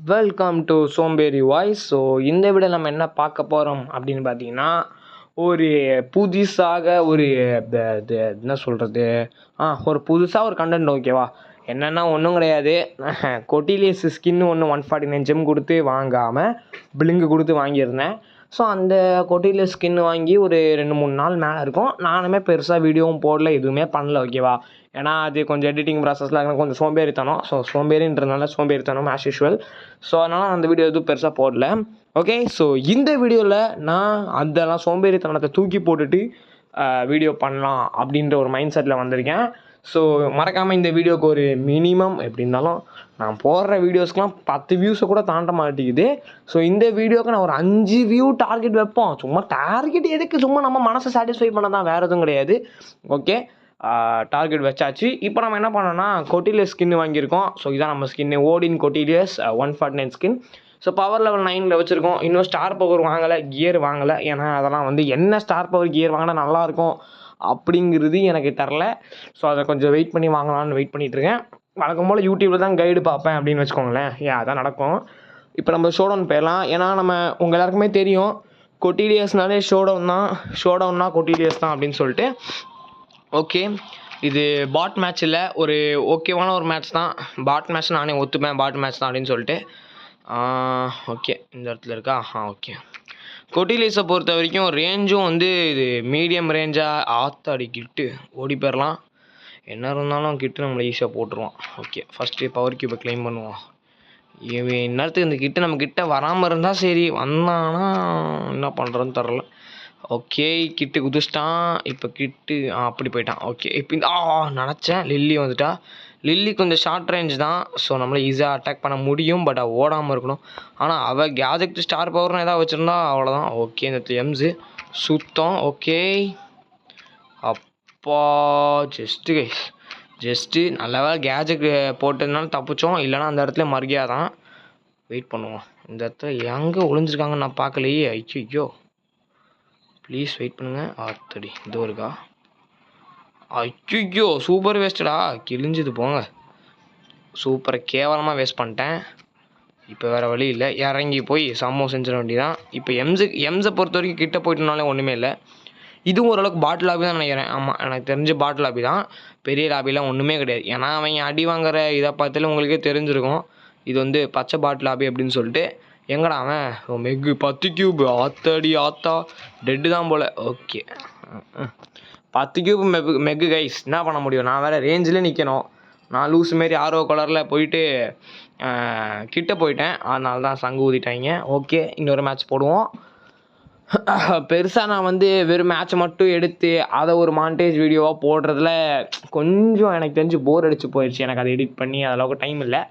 Welcome to Somberi voice so இந்த விட நம்ம என்ன பார்க்க போகிறோம் அப்படின்னு பார்த்தீங்கன்னா ஒரு புதுசாக ஒரு என்ன சொல்கிறது ஆ ஒரு புதுசாக ஒரு கண்டென்ட் ஓகேவா என்னென்னா ஒன்றும் கிடையாது. கொட்டிலியஸ் ஸ்கின்னு ஒன்று ஒன் ஃபார்ட்டி நைன் ஜெம் கொடுத்து வாங்காமல் பிளிங்கு கொடுத்து வாங்கியிருந்தேன். ஸோ அந்த கொட்டியில் ஸ்கின் வாங்கி ஒரு ரெண்டு மூணு நாள் மேலே இருக்கும். நானுமே பெருசாக வீடியோவும் போடல எதுவுமே பண்ணல ஓகேவா ஏன்னா அது கொஞ்சம் எடிட்டிங் ப்ராசஸ்லாம் கொஞ்சம் சோம்பேறித்தனம். ஸோ சோம்பேறின்றதுனால சோம்பேறித்தனம் ஆஸ் யூஷுவல் ஸோ அதனால் அந்த வீடியோ எதுவும் பெருசாக போடல. ஓகே ஸோ இந்த வீடியோவில் நான் அதெல்லாம் சோம்பேறித்தனத்தை தூக்கி போட்டுட்டு வீடியோ பண்ணலாம் அப்படின்ற ஒரு மைண்ட் செட்டில் வந்திருக்கேன். ஸோ மறக்காமல் இந்த வீடியோவுக்கு ஒரு மினிமம் எப்படி இருந்தாலும் நான் போடுற வீடியோஸ்க்குலாம் பத்து வியூஸை கூட தாண்ட மாட்டேங்குது. ஸோ இந்த வீடியோவுக்கு நான் ஒரு அஞ்சு வியூ டார்கெட் வைப்போம். சும்மா டார்கெட் எதுக்கு? சும்மா நம்ம மனசை சாட்டிஸ்ஃபை பண்ண தான் வேறு எதுவும் கிடையாது. ஓகே டார்கெட் வச்சாச்சு. இப்போ நம்ம என்ன பண்ணோம்னா கொட்டிலியஸ் ஸ்கின் வாங்கியிருக்கோம். ஸோ இதான் நம்ம skin ஓடின் கொட்டிலியஸ் one forty nine skin so power level நைனில் வச்சுருக்கோம். இன்னும் ஸ்டார் பவர் வாங்கலை கியர் வாங்கலை. ஏன்னா அதெல்லாம் வந்து என்ன ஸ்டார் பவர் கியர் வாங்கினா நல்லாயிருக்கும் அப்படிங்கிறது எனக்கு தரல. ஸோ அதை கொஞ்சம் வெயிட் பண்ணி வாங்கலாம்னு வெயிட் பண்ணிகிட்ருக்கேன் வழக்கம் போல் யூடியூப்பில் தான் கைடு பார்ப்பேன் அப்படின்னு வச்சுக்கோங்களேன். ஏன் அதான் நடக்கும். இப்போ நம்ம ஷோடவுன் போயிடலாம். ஏன்னா நம்ம உங்கள் எல்லாருக்குமே தெரியும். கொட்டிலியஸ்னாலே ஷோடவுன் தான். ஷோடவுன்னா கொட்டிலியஸ் தான் அப்படின்னு சொல்லிட்டு. ஓகே இது பாட் மேட்ச் இல்லை. ஒரு ஓகேவான ஒரு மேட்ச் தான். பாட் மேட்ச் நானே ஒத்துப்பேன். பாட் மேட்ச் தான் அப்படின்னு சொல்லிட்டு. ஓகே இந்த இடத்துல இருக்கா? ஆ ஓகே கொட்டிலீஸை பொறுத்த வரைக்கும் ரேஞ்சும் வந்து இது மீடியம் ரேஞ்சாக ஆத்தாடி கிட்டு ஓடி போயிடலாம் என்ன இருந்தாலும் கிட்டு நம்மளை ஈஸியாக போட்டுருவான். ஓகே ஃபஸ்ட்டு பவர் கியூபை க்ளைம் பண்ணுவோம் இவன் இந்நேரத்துக்கு இந்த கிட்ட நம்ம கிட்ட வராமல் இருந்தால் சரி வந்தானா என்ன பண்ணுறோன்னு தெரில ஓகே கிட்டு குதிச்சிட்டான். இப்போ கிட்டு ஆ அப்படி போயிட்டான். ஓகே இப்போ இந்த ஆ நினச்சேன். லில்லி வந்துட்டா. லில்லி கொஞ்சம் ஷார்ட் ரேஞ்ச் தான். ஸோ நம்மளை ஈஸியாக அட்டாக் பண்ண முடியும் பட் அவள் ஓடாமல் இருக்கணும். ஆனால் அவள் கேஜெக்ட் ஸ்டார் பவர்னு ஏதாவது வச்சுருந்தா அவ்வளோதான் ஓகே இந்த எம்ஸு சுத்தம். ஓகே அப்பா ஜஸ்ட்டு கைஸ் ஜஸ்ட்டு நல்லாவே வேலை கேஜெட் போட்டதுனால தப்பிச்சோம். இல்லைன்னா அந்த இடத்துல மறுகியா தான் வெயிட் பண்ணுவோம். இந்த இடத்துல எங்கே ஒளிஞ்சிருக்காங்கன்னு நான் பார்க்கலையே. ஐயோ ப்ளீஸ் வெயிட் பண்ணுங்கள் ஆத்தடி இது இருக்கா? ஐயோ சூப்பர் வேஸ்ட்டடா கிழிஞ்சுது போங்க. சூப்பரை கேவலமாக வேஸ்ட் பண்ணிட்டேன். இப்போ வேறு வழி இல்லை. இறங்கி போய் சம்மோ செஞ்சிட வேண்டியதான் இப்போ எம்ஸு எம்ஸை பொறுத்த வரைக்கும் கிட்ட போயிட்டனாலே ஒன்றுமே இல்லை. இதுவும் ஓரளவுக்கு பாட்டில் லாபி தான் நினைக்கிறேன். ஆமாம் எனக்கு தெரிஞ்ச பாட்டில் லாபி தான். பெரிய லாபிலாம் ஒன்றுமே கிடையாது. ஏன்னா அவங்க அடி வாங்குற இதை பார்த்தாலே உங்களுக்கே தெரிஞ்சிருக்கும். இது வந்து பச்சை பாட்டில் லாபி அப்படின்னு சொல்லிட்டு. எங்கடா அவன்? மெக்கு பத்து கியூப் ஆத்தடி ஆத்தா. டெட்டு தான் போல். ஓகே பத்து கியூப் மெகு மெக்கு கைஸ் என்ன பண்ண முடியும்? நான் வேறு ரேஞ்சில் நிற்கணும் நான் லூஸ் மாரி ஆர்வ கலரில் போயிட்டு கிட்ட போயிட்டேன். அதனால தான் சங்கு ஊதிட்டாங்க. ஓகே இன்னொரு மேட்ச் போடுவோம். பெருசாக நான் வந்து வெறும் மேட்ச் மட்டும் எடுத்து அதை ஒரு மாண்டேஜ் வீடியோவாக போடுறதுல கொஞ்சம் எனக்கு தெரிஞ்சு போர் அடிச்சு போயிடுச்சு எனக்கு அதை எடிட் பண்ணி அதளவுக்கு டைம் இல்லை.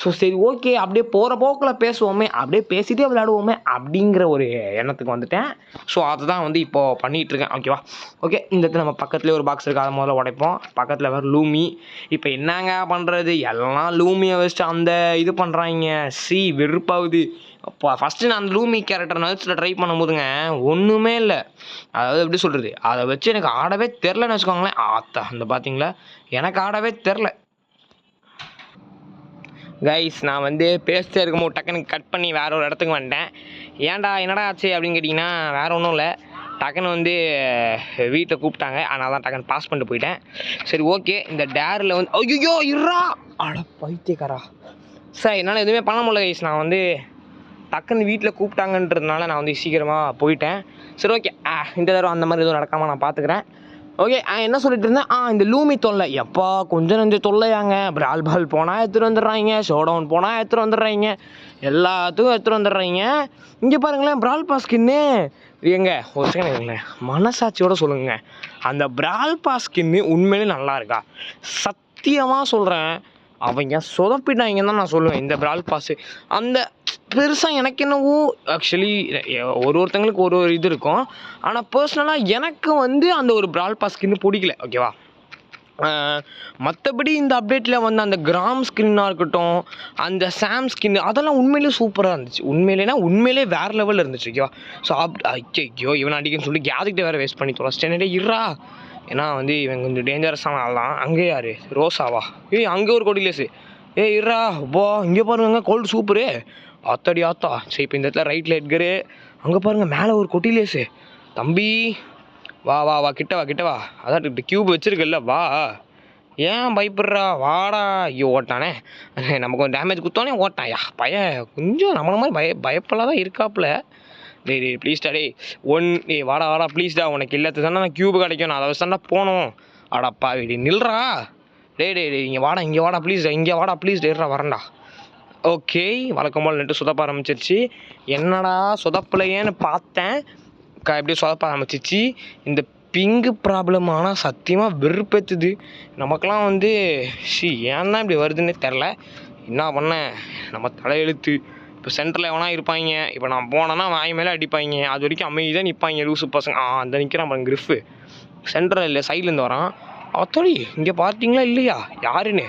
ஸோ சரி ஓகே அப்படியே போகிற போக்கில் பேசுவோமே அப்படியே பேசிகிட்டே விளையாடுவோமே அப்படிங்கிற ஒரு எண்ணத்துக்கு வந்துட்டேன். ஸோ அதை தான் வந்து இப்போது பண்ணிகிட்ருக்கேன் ஓகேவா ஓகே இந்த இடத்துல நம்ம பக்கத்துலேயே ஒரு பாக்ஸ் இருக்குது அதை முதல்ல உடைப்போம். பக்கத்தில் வேறு லூமி. இப்போ என்னங்க பண்ணுறது எல்லாம் லூமியை வச்சுட்டு அந்த இது பண்ணுறாங்க சி வெறுப்பாகுது. அப்போ ஃபஸ்ட்டு நான் அந்த லூமி கேரக்டர் நர்ஸில் ட்ரை பண்ணும்போதுங்க ஒன்றுமே இல்லை. அதாவது எப்படி சொல்கிறது அதை வச்சு எனக்கு ஆடவே தெரிலன்னு வச்சுக்கோங்களேன். ஆத்தா அந்த பார்த்தீங்களா எனக்கு ஆடவே தெரில கைஸ் நான் வந்து பேசிட்டே இருக்கும்போது டக்குன்னு கட் பண்ணி வேற ஒரு இடத்துக்கு வந்துட்டேன். ஏன்டா என்னடா ஆச்சு அப்படின்னு கேட்டிங்கன்னா வேறு ஒன்றும் இல்லை. டக்குன்னு வந்து வீட்டில் கூப்பிட்டாங்க. அதனால தான் டக்குன்னு பாஸ் பண்ணிட்டு போயிட்டேன். சரி ஓகே இந்த டேரில் வந்து ஐயோ இருறா அட பைத்தியக்காரா. சார் என்னால் எதுவுமே பண்ண முடியல கைஸ் நான் வந்து டக்குன்னு வீட்டில் கூப்பிட்டாங்கன்றதுனால நான் வந்து சீக்கிரமாக போயிட்டேன். சரி ஓகே ஆ இந்த தடவை அந்த மாதிரி எதுவும் நடக்காமல் நான் பார்த்துக்கிறேன் ஓகே என்ன சொல்லிட்டு இருந்தேன்? ஆ இந்த லூமி தொல்லை. எப்பா கொஞ்சம் நஞ்சம் தொல்லையாங்க. பிரால் பால் போனால் எடுத்துகிட்டு வந்துடுறாங்க. ஷோடவுன் போனால் எடுத்துகிட்டு வந்துடுறாங்க. எல்லாத்துக்கும் எடுத்துகிட்டு வந்துடுறாங்க. இங்கே பாருங்களேன் பிரால் பாஸ் ஸ்கின்னு ஏங்க ஒரு செகண்ட் எங்களேன் மனசாட்சியோட சொல்லுங்க. அந்த பிரால் பாஸ் ஸ்கின்னு உண்மையிலே நல்லா இருக்கா? சத்தியமாக சொல்கிறேன் அவங்க சொதப்பிட்டாங்கன்னு தான் நான் சொல்லுவேன். இந்த பிரால் பாஸு அந்த பெருசாக எனக்கு என்னவோ ஆக்சுவலி ஒரு ஒருத்தங்களுக்கு ஒரு ஒரு இது இருக்கும். ஆனால் பர்சனலாக எனக்கு வந்து அந்த ஒரு பிரால் பாஸ் ஸ்கின்னு பிடிக்கல. ஓகேவா மற்றபடி இந்த அப்டேட்டில் வந்து அந்த கிராம் ஸ்கின்னாக இருக்கட்டும் அந்த சாம் ஸ்கின் அதெல்லாம் உண்மையிலேயே சூப்பராக இருந்துச்சு. உண்மையிலேனா உண்மையிலே வேறு லெவலில் இருந்துச்சு. ஓகேவா ஸோ அப் ஐயோ இவன் அடிக்கன்னு சொல்லி கேதுக்கிட்ட வேறு வேஸ்ட் பண்ணி தொலைச்சிட்டேன் இருறா ஏன்னா வந்து இவன் கொஞ்சம் டேஞ்சரஸான ஆள் தான். அங்கே யார்? ரோசாவா? ஏய் அங்கே ஒரு கொடிலேஸு ஏய் இருடா போ இங்கே பாருங்க கோல்டு சூப்பரு ஆத்தாடி ஆத்தா. சரி இப்போ இந்த இடத்துல ரைட்டில் எட்கரு. அங்கே பாருங்க மேலே ஒரு கொட்டிலேஸு தம்பி வா வா வா கிட்ட வா கிட்ட வா. அதான் கியூப் வச்சிருக்கல்ல வா. ஏன் பயப்படுறா? வாடா. ஐயோ ஓட்டானே. நமக்கு கொஞ்சம் டேமேஜ் கொடுத்தோன்னே ஓட்டான். யா பய கொஞ்சம் நம்மள மாதிரி பய பயப்பெல்லாம் தான் இருக்காப்புல. டே டே ப்ளீஸ்டா டேய் ஒன் டேய் வாடா வாடா ப்ளீஸ்டா உனக்கு இல்லாத தானே நான் கியூப் கிடைக்கும் நான் அதை வச்சு தானே போகணும். அடப்பா டே நில்றா. டே டே டே இங்கே வாடா இங்கே வாடா ப்ளீஸ் இங்கே வாடா ப்ளீஸ் டேடா வரண்டா ஓகே வழக்கம் போல் நெட்டு சொதப்ப ஆரம்பிச்சிருச்சு. என்னடா சொதப்பலையேன்னு பார்த்தேன். க எப்படியோ சொதப்ப ஆரம்பிச்சிச்சு. இந்த பிங்கு ப்ராப்ளம் ஆனால் சத்தியமாக வெறுப்பேத்துது. நமக்கெலாம் வந்து ஷி ஏன்னா இப்படி வருதுன்னே தெரில என்ன பண்ண? நம்ம தலையெழுத்து. இப்போ சென்டரில் எவனா இருப்பாங்க இப்போ நான் போனேன்னா வாய் மேலே அடிப்பாங்க. அது வரைக்கும் அமைதியாக நிற்பாங்க லூசு பசங்க. ஆ அந்த நிற்கிறான் பாருங்க கிரிஃபு சென்டரில் இல்லை சைட்லேருந்து வரான். அத்தோடி இங்கே பார்த்தீங்களா இல்லையா? யாருன்னு?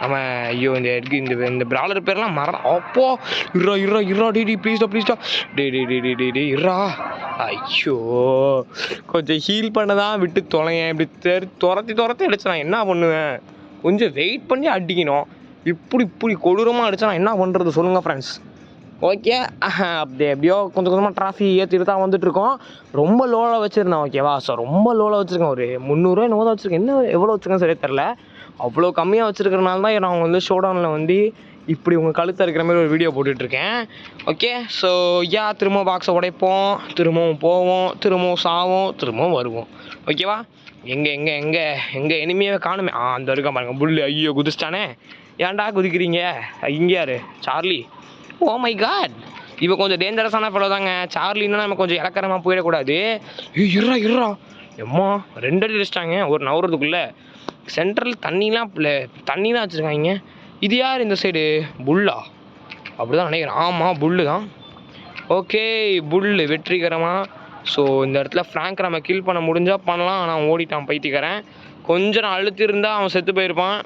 நம்ம ஐயோ இந்த எடுக்கு இந்த இந்த பிராலர் பேர்லாம் மற அப்போ இருறா இருறா இருறா டி டி ப்ளீஸ்டா ப்ளீஸ்டா டே டே டே டே டே டே இருறா ஐயோ. கொஞ்சம் ஹீல் பண்ண தான் விட்டு தொலையேன். இப்படி தெரு துரத்தி துரத்தி அடிச்சு நான் என்ன பண்ணுவேன்? கொஞ்சம் வெயிட் பண்ணி அடிக்கணும். இப்படி இப்படி கொடூரமாக அடிச்சா நான் என்ன பண்ணுறது சொல்லுங்கள் ஃப்ரெண்ட்ஸ் ஓகே அப்படி எப்படியோ கொஞ்சம் கொஞ்சமாக டிராஃபி ஏற்றிட்டு தான் வந்துட்டுருக்கோம். ரொம்ப லோவில் வச்சுருந்தேன் ஓகேவா ஸோ ரொம்ப லோவில் வச்சுருக்கேன். ஒரு முந்நூறுரூவா என்னவோ தான் வச்சுருக்கேன். என்ன எவ்வளோ வச்சுருக்கேன் சரியே தெரில அவ்வளோ கம்மியாக வச்சுருக்கறனால தான் நான் வந்து ஷோடவுனில் வந்து இப்படி உங்கள் கழுத்தை இருக்கிற மாதிரி ஒரு வீடியோ போட்டுட்ருக்கேன் ஓகே ஸோ யா திரும்ப பாக்ஸை உடைப்போம். திரும்பவும் போவோம். திரும்பவும் சாவோம். திரும்பவும் வருவோம். ஓகேவா எங்கே எங்கே எங்கே எங்கே இனிமையாக காணுமே. ஆ அந்த இருக்க பாருங்க. புல்லு ஐயோ குதிச்சிட்டானே. ஏன்டா குதிக்கிறீங்க? இங்கே யாரு? சார்லி. ஓ மை காட் இவ கொஞ்சம் டேஞ்சரஸான ஃபெலோ தாங்க. சார்லின்னா நம்ம கொஞ்சம் இலக்கரமாக போயிடக்கூடாது. ஏய் இருறா இருறா எம்மா ரெண்டு அடி அடிச்சிட்டாங்க. ஒரு நவரத்துக்குள்ளே சென்ட்ரல் தண்ணிலாம் தண்ணி தண்ணிலாம் வச்சுருக்காங்க. இது யார் இந்த சைடு புல்லா? அப்படி தான் நினைக்கிறேன். ஆமாம் புல்லு தான் ஓகே புல்லு வெற்றிகரமாக ஸோ இந்த இடத்துல ஃப்ராங்க் நம்ம கில் பண்ண முடிஞ்சால் பண்ணலாம். ஆனால் ஓடிட்டான் பைத்திக்கிறேன் கொஞ்சம் நான் அழுத்திருந்தால் அவன் செத்து போயிருப்பான்.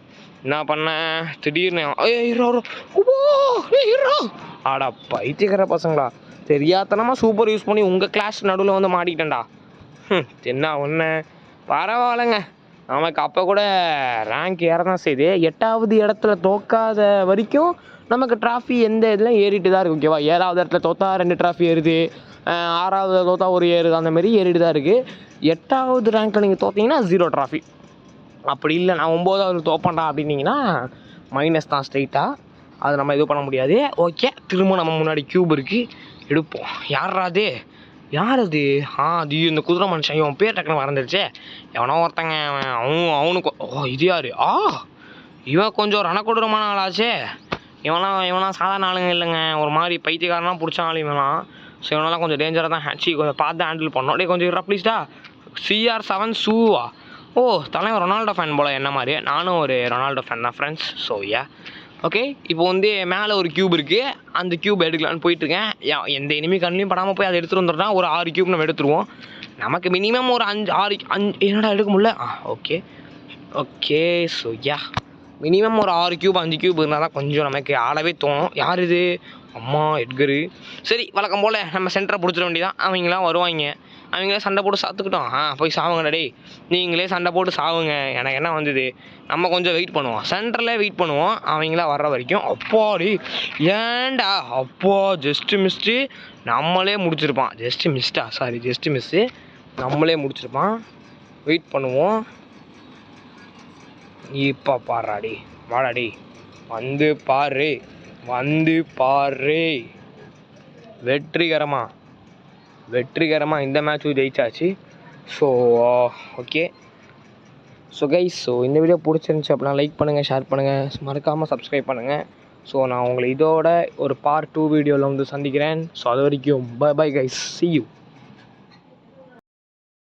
என்ன பண்ணேன் திடீர்னு ஏய் இருடா, ஓ, ஏய், ஆடா அடா பைத்தியக்கார பசங்களா. தெரியாதனமாக சூப்பர் யூஸ் பண்ணி உங்கள் கிளாஸ் நடுவில் வந்து மாட்டிக்கிட்டேன்டா. என்ன ஒன்று பரவாயில்லைங்க. நமக்கு அப்போ கூட ரேங்க் ஏறதான் செய்யுது. எட்டாவது இடத்துல தோக்காத வரைக்கும் நமக்கு ட்ராஃபி எந்த இதில் ஏறிட்டு தான் இருக்குது ஓகேவா ஏழாவது இடத்துல தோத்தா ரெண்டு ட்ராஃபி ஏறுது. ஆறாவது தோத்தா ஒரு ஏறுது. அந்த மாதிரி ஏறிட்டு தான் இருக்குது எட்டாவது ரேங்க்கில் நீங்கள் தோத்தீங்கன்னா ஜீரோ ட்ராஃபி அப்படி இல்லை நான் ஒம்போதாவது தோப்பேன்டா அப்படின்னீங்கன்னா மைனஸ் தான் ஸ்ட்ரைட்டாக அதை நம்ம இது பண்ண முடியாது. ஓகே திரும்ப நம்ம முன்னாடி க்யூப் இருக்குது எடுப்போம். யார்ரா யார் அது? ஆ அது இந்த குதிரை மனுஷன். இவன் பேர் டக்குனு மறந்துடுச்சே எவனோ ஒருத்தங்க அவன் அவன் அவனுக்கு ஓ இது யார்? ஆ இவன் கொஞ்சம் ரணக்கொடூரமான ஆளாச்சே. இவனாம் இவனாம் சாதாரண ஆளுங்க இல்லைங்க. ஒரு மாதிரி பைத்தியக்காரனா பிடிச்ச ஆள் இவனாம் ஸோ இவனெல்லாம் கொஞ்சம் டேஞ்சராக தான் ஹேட்சி கொஞ்சம் பார்த்து ஹேண்டில் பண்ணோம். டே கொஞ்சம் இருடா ப்ளீஸ்டா சிஆர் செவன் சூவா ஓ தலைவன் ரொனால்டோ ஃபேன் போல். என்ன மாதிரியே நானும் ஒரு ரொனால்டோ ஃபேன் தான் ஃப்ரெண்ட்ஸ் ஸோ யா ஓகே இப்போ வந்து மேலே ஒரு கியூப் இருக்குது அந்த கியூப் எடுக்கலான்னு போயிட்டுருக்கேன். யா- எந்த இனிமே கண்ணிலையும் படாமல் போய் அதை எடுத்துகிட்டு வந்துட்டா ஒரு ஆறு கியூப் நம்ம எடுத்துருவோம். நமக்கு மினிமம் ஒரு அஞ்சு ஆறு அஞ்சு என்னடா எடுக்க முடியல? ஆ okay okay so ya minimum ஒரு ஆறு கியூப் அஞ்சு கியூப் இருந்தால் தான் கொஞ்சம் நமக்கு ஆடவே தோணும். யார் இது? அம்மா எட்கரு. சரி வழக்கம் போல் நம்ம சென்டரை பிடிச்சிட வேண்டியதான் அவங்களாம் வருவாங்க. அவங்களே சண்டை போட்டு சாத்துக்கிட்டோம். ஆ போய் சாவுங்கடா டே நீங்களே சண்டை போட்டு சாவுங்க. எனக்கு என்ன வந்தது? நம்ம கொஞ்சம் வெயிட் பண்ணுவோம். சென்டரில் வெயிட் பண்ணுவோம். அவங்களா வர்ற வரைக்கும். அப்பாடி ஏண்டா அப்போ ஜஸ்ட்டு மிஸ்ட்டு நம்மளே முடிச்சிருப்பான். ஜஸ்ட்டு மிஸ்டா சாரி ஜஸ்ட்டு மிஸ்ஸு நம்மளே முடிச்சிருப்பான். வெயிட் பண்ணுவோம். இப்போ பாடுறாடி வாடாடி. வந்து பாரு வந்து பாரு. வெற்றிகரமாக வெற்றிகரமாக இந்த மேட்சும் ஜெயிச்சாச்சு. So okay so guys so இந்த வீடியோ பிடிச்சிருந்துச்சி அப்படின்னா லைக் பண்ணுங்கள் ஷேர் பண்ணுங்கள் மறக்காமல் சப்ஸ்கிரைப் பண்ணுங்கள் ஸோ நான் உங்களை இதோட ஒரு பார்ட் டூ வீடியோவில் வந்து சந்திக்கிறேன். ஸோ அது வரைக்கும் bye bye guys see you